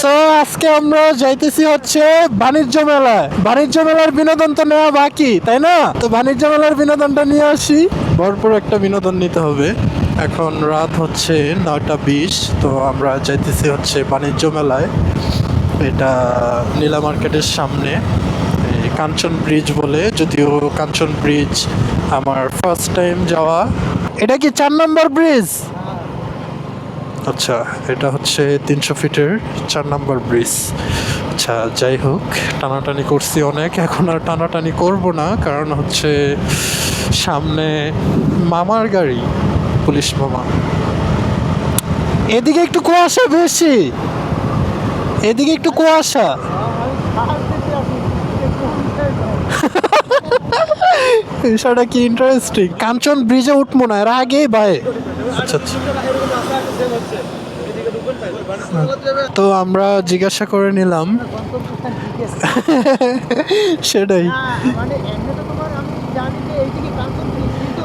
So আজকে আমরা যাইতেছি হচ্ছে বাণিজ্য মেলায়। বাণিজ্য মেলার বিনোদন তো নেওয়া বাকি, তাই না? তো বাণিজ্য মেলার বিনোদনটা নিয়ে আসি। ভরপুর একটা বিনোদন নিতে হবে। এখন রাত হচ্ছে নয়টা বিশ, তো আমরা যাইতেছি হচ্ছে বাণিজ্য মেলায়। এটা নীলা মার্কেটের সামনে কাঞ্চন ব্রিজ বলে, যদিও কাঞ্চন ব্রিজ আমার ফার্স্ট টাইম যাওয়া। এটা কি চার নম্বর ব্রিজ? আচ্ছা এটা হচ্ছে তিনশো ফিটের চার নাম্বার ব্রিজ। আচ্ছা যাই হোক, টানাটানি করছি অনেক। এখন আর টানাটানি করব না, কারণ হচ্ছে সামনে মামার গাড়ি, পুলিশ মামা। এদিকে একটু কুয়াশা বেশি। এদিকে একটু কুয়াশা। বিষয়টা কি ইন্টারেস্টিং কাঞ্চন ব্রিজে উঠবো না, এর আগেই বাই আচ্ছা আচ্ছা। তো আমরা জিজ্ঞাসা করে নিলাম। সেটাই।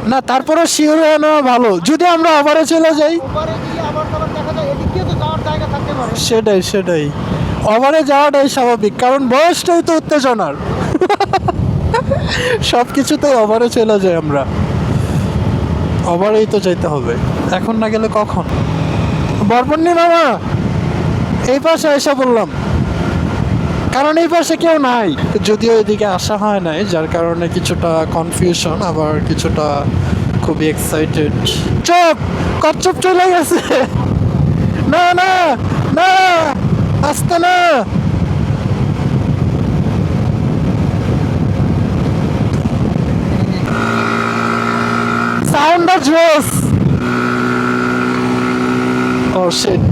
না, তারপরে শিওর নেওয়া ভালো। যদি আমরা আবারে চলে যাই। সেটাই সেটাই। ওভারে যাওয়াটাই স্বাভাবিক, কারণ বয়সটাই তো উত্তেজনার। সব কিছুতেই ওভারে চলে যাই আমরা। ওভারেই তো যেতে হবে। এখন না গেলে কখন? বরপন্নি মামা, এই পাশে এসে বললাম। কারণ এই পাশে কেউ নাই। যদিও এদিকে আসা হয় নাই, যার কারণে কিছুটা কনফিউশন আবার কিছুটা খুবই এক্সাইটেড চপ! কচ্চপ চলে গেছে। না না না, আসতে না। জোস ও শিট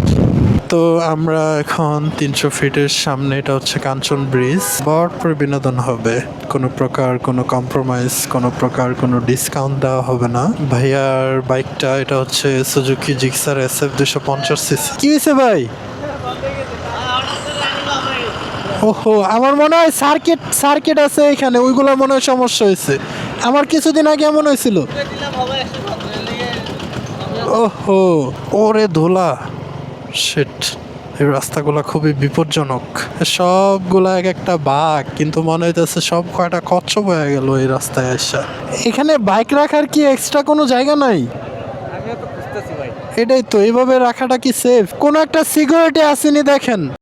তো আমরা এখন তিনশো ফিটের সামনে, এটা হচ্ছে কাঞ্চন ব্রিজ। ভরপুর বিনোদন হবে। কোনো প্রকার কোনো কম্প্রোমাইজ কোনো প্রকার কোনো ডিসকাউন্ট দেওয়া হবে না। ভাইয়ার বাইকটা, এটা হচ্ছে সুজুকি জিক্সার এস এফ দুশো পঞ্চাশ সিসি কি হয়েছে ভাই? ওহো, আমার মনে হয় সার্কিট সার্কিট আছে এখানে। ওইগুলো মনে হয় সমস্যা হয়েছে। আমার কিছুদিন আগে এমন হয়েছিল। ওহো ওরে ধুলা। শিট এই রাস্তাগুলো খুবই বিপজ্জনক। সবগুলা এক একটা বাঘ কিন্তু মনে হইতেছে সব কয়টা কচ্ছপ হয়ে গেল এই রাস্তায় আসা এখানে বাইক রাখার কি এক্সট্রা কোনো জায়গা নাই? এটাই তো এইভাবে রাখাটা কি সেফ কোনো একটা সিকিউরিটি আসেনি দেখেন।